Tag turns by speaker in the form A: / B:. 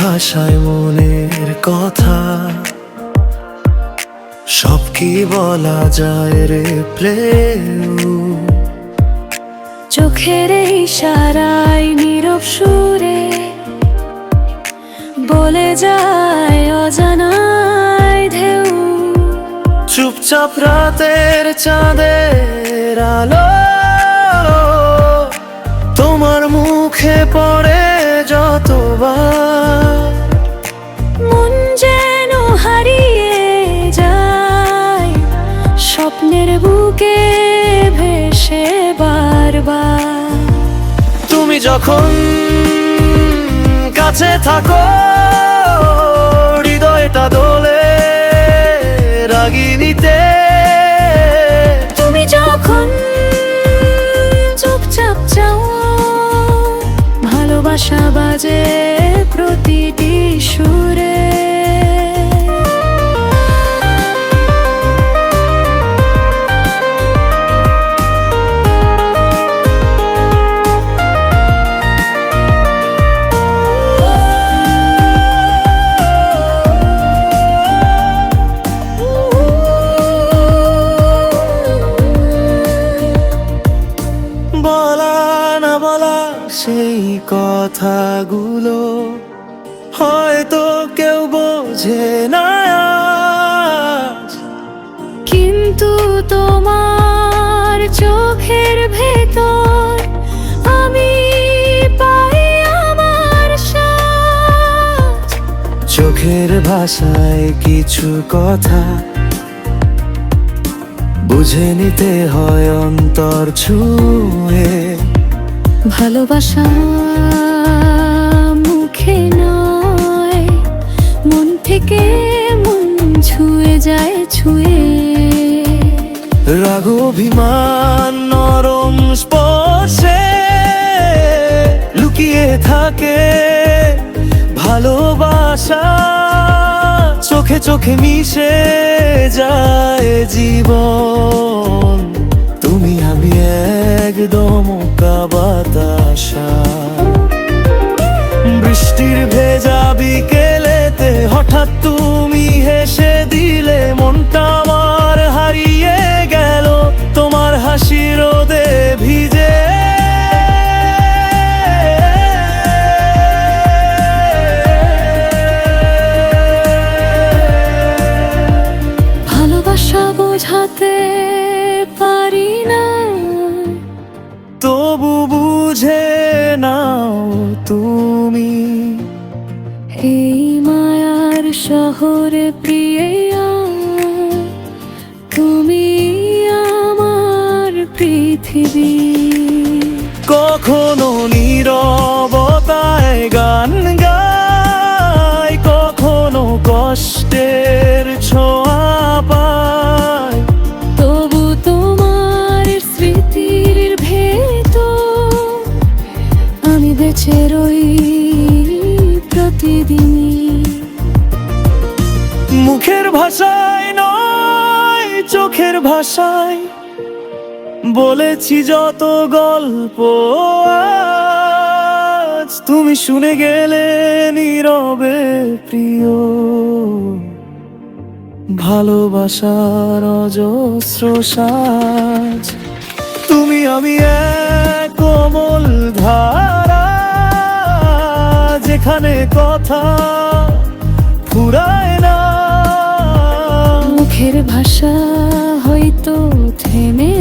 A: ভাষায় মনের কথা। সব কি বলা যায় রে প্লেউ
B: চোখের ইশারায় নীরব সুরে বলে যায় অজানায় ঢেউ।
A: চুপচাপ রাতের চাঁদের আলো তোমার মুখে পড়ে যতবার
B: ভেসে বারবার।
A: তুমি যখন কাছে থাকো হৃদয়টা দোলে রাগিনীতে।
B: তুমি যখন চুপচাপ চাও ভালোবাসা বাজে প্রতিটি সুরে।
A: বলা সেই কথাগুলো হয়তো কেউ বোঝে না
B: কিন্তু তোমার চোখের ভেতর আমি পাই আমার
A: চোখের ভাষায় কিছু কথা বুঝে নিতে হয় অন্তর ছুঁয়ে।
B: ভালোবাসা মুখে নয়, মন থেকে মন ছুঁয়ে যায় ছুঁয়ে।
A: রাগ, অভিমান, নরম স্পর্শে লুকিয়ে থাকে। ভালোবাসা চোখে চোখে মিশে যায় জীবন। একদম কাবাতাসা বৃষ্টির ভেজা বিকেলেতে হঠাৎ তুমি হেসে তুমি।
B: এই মায়ার শহরে প্রিয়া তুমি আমার পৃথিবী।
A: কখনো নীরবতায়
B: বেঁচে রই প্রতিদিনই।
A: মুখের ভাষায় নয়, চোখের ভাষায় বলেছি যত গল্প আজ। তুমি শুনে গেলে নীরবে প্রিয়। ভালোবাসার অজস্র সাজ। তুমি আমি যেখানে কথা ফুরায় না।
B: মুখের ভাষা হয়তো থেমে